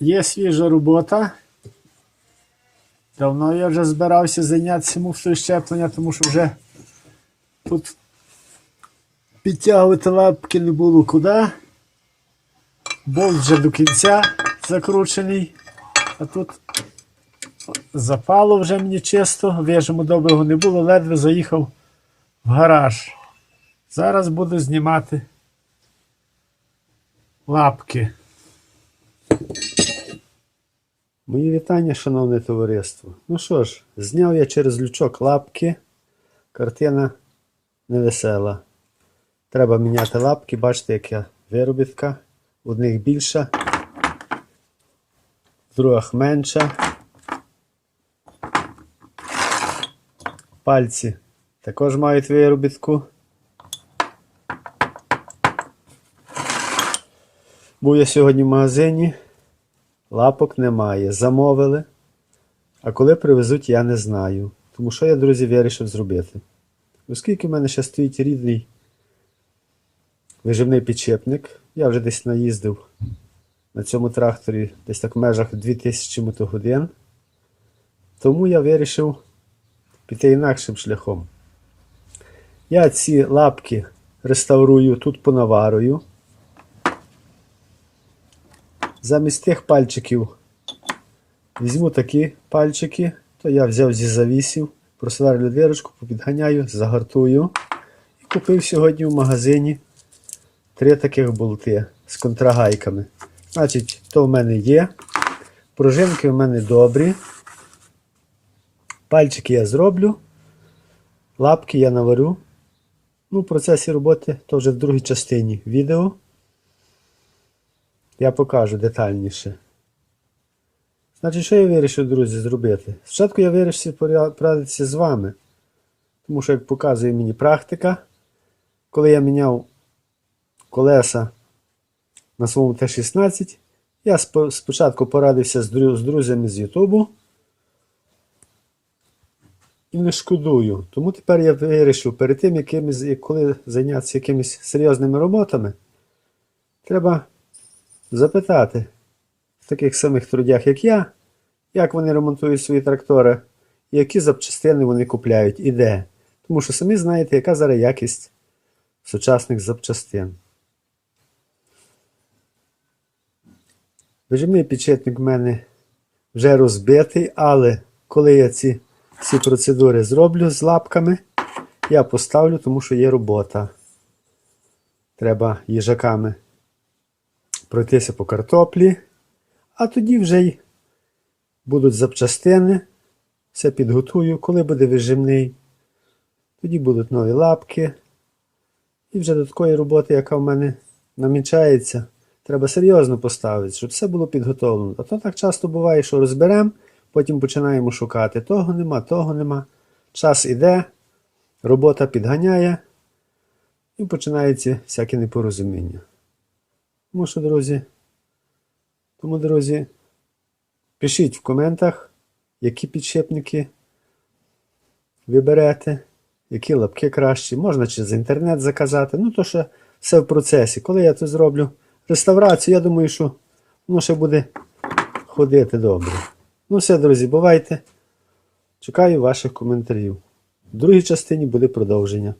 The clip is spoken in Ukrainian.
Є свіжа робота. Давно я вже збирався зайнятися муфтою щеплення, тому що вже тут підтягувати лапки не було куди. Болт вже до кінця закручений. А тут запало вже мені чисто, вижиму доброго не було, ледве заїхав в гараж. Зараз буду знімати лапки. Мої вітання, шановне товариство. Ну що ж, зняв я через лючок лапки. Картина невесела. Треба міняти лапки, бачите, яка виробітка. Одних більша, других менша. Пальці також мають виробітку. Був я сьогодні в магазині. Лапок немає. Замовили. А коли привезуть, я не знаю. Тому що я, друзі, вирішив зробити. Оскільки в мене ще стоїть рідний виживний підчепник, я вже десь наїздив на цьому тракторі десь так в межах 2000 мотогодин. Тому я вирішив піти інакшим шляхом. Я ці лапки реставрую, тут понаварую. Замість тих пальчиків візьму такі пальчики, то я взяв зі завісів, просверлю дирочку, попідганяю, загартую. І купив сьогодні в магазині три таких болти з контрагайками. Значить, то в мене є. Пружинки в мене добрі. Пальчики я зроблю. Лапки я наварю. Ну, в процесі роботи то вже в другій частині відео. Я покажу детальніше. Значить, що я вирішив, друзі, зробити? Спочатку я вирішив порадитися з вами. Тому що, як показує мені практика, коли я міняв колеса на своєму Т-16, я спочатку порадився з, друзями з Ютубу. І не шкодую. Тому тепер я вирішив перед тим, якимись, коли зайнятися якимись серйозними роботами, треба запитати в таких самих трудях, як я, як вони ремонтують свої трактори, які запчастини вони купляють і де. Тому що самі знаєте, яка зараз якість сучасних запчастин. Вижимний підшипник в мене вже розбитий, але коли я ці всі процедури зроблю з лапками, я поставлю, тому що є робота. Треба їжаками пройтися по картоплі, а тоді вже й будуть запчастини. Все підготую, коли буде вижимний. Тоді будуть нові лапки. І вже до такої роботи, яка в мене намічається, треба серйозно поставити, щоб все було підготовлено. А то так часто буває, що розберемо, потім починаємо шукати. Того нема, того нема. Час іде, робота підганяє, і починається всяке непорозуміння. Тому що, друзі, тому, друзі, пишіть в коментах, які підшипники ви берете, які лапки кращі. Можна через інтернет заказати. Ну, то що все в процесі. Коли я це зроблю реставрацію, я думаю, що воно ще буде ходити добре. Ну все, друзі, бувайте. Чекаю ваших коментарів. В другій частині буде продовження.